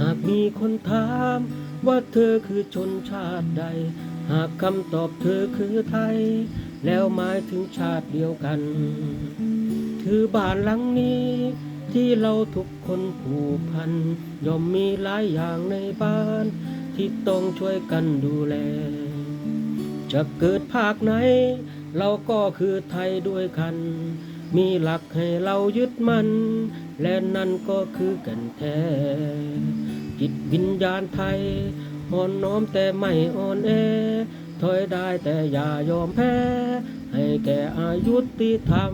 หากมีคนถามว่าเธอคือชนชาติใด หากคำตอบเธอคือไทย แล้วหมายถึงชาติเดียวกันถือบ้านหลังนี้ที่เราทุกคนผูกพันย่อมมีหลายอย่างในบ้าน ที่ต้องช่วยกันดูแล จะเกิดภาคไหน เราก็คือไทยด้วยกัน มีหลักให้เรายึดมันและนั่นก็คือกันแท้ จิตวิญญาณไทยอ่อนน้อมแต่ไม่อ่อนแอถอยได้แต่อย่ายอมแพ้ ให้แก่อายุติธรรม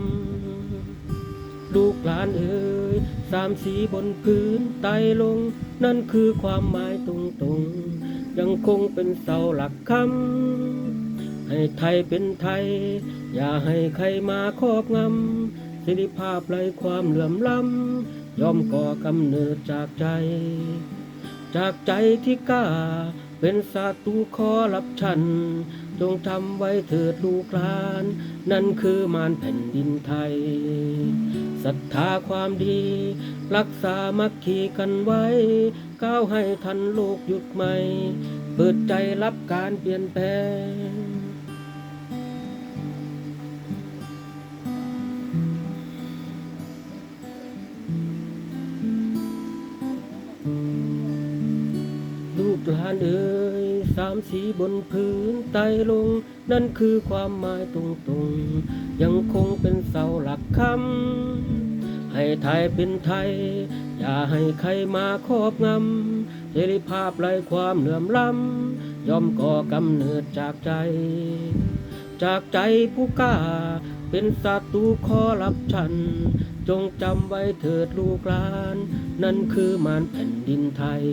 ลูกหลานเอ่ยสามสีบนพื้นไตลง นั่นคือความหมายตรงๆ ยังคงเป็นเสาหลักคำให้ไทยเป็นไทย อย่าให้ใครมาครอบงำสิริภาพไรความเหลื่อมล้ำย่อมก่อกำเนิดจากใจ จากใจที่กล้า เป็นศัตรูขอรับชัน จงทำไว้เถิดลูกหลาน นั่นคือมารแผ่นดินไทยศรัทธาความดี รักษามัคคีกันไว้ ก้าวให้ทันโลกยุคใหม่ เปิดใจรับการเปลี่ยนแปลง ลานเอ่ยสามสีบนพื้นไตลง นั่นคือความหมายตรงๆ ยังคงเป็นเสาหลักคำให้ไทยเป็นไทย อย่าให้ใครมาครอบงำเสรีภาพไร้ความเหลื่อมล้ำย่อมก่อกำเนิดจากใจ จากใจผู้กล้า เป็นศัตรูคอรับชัน จงจำไว้เถิดลูกหลาน นั่นคือมารแผ่นดินไทย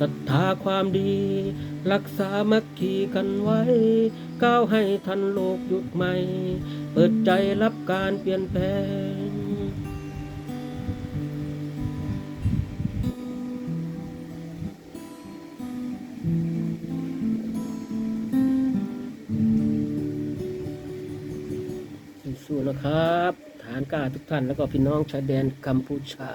ศรัทธาความดี รักษามัคคีกันไว้ ก้าวให้ทันโลกยุคใหม่ เปิดใจรับการเปลี่ยนแปลงสู้นะครับ ฐานกล้าทุกท่านแล้วก็พี่น้องชายแดนกัมพูชา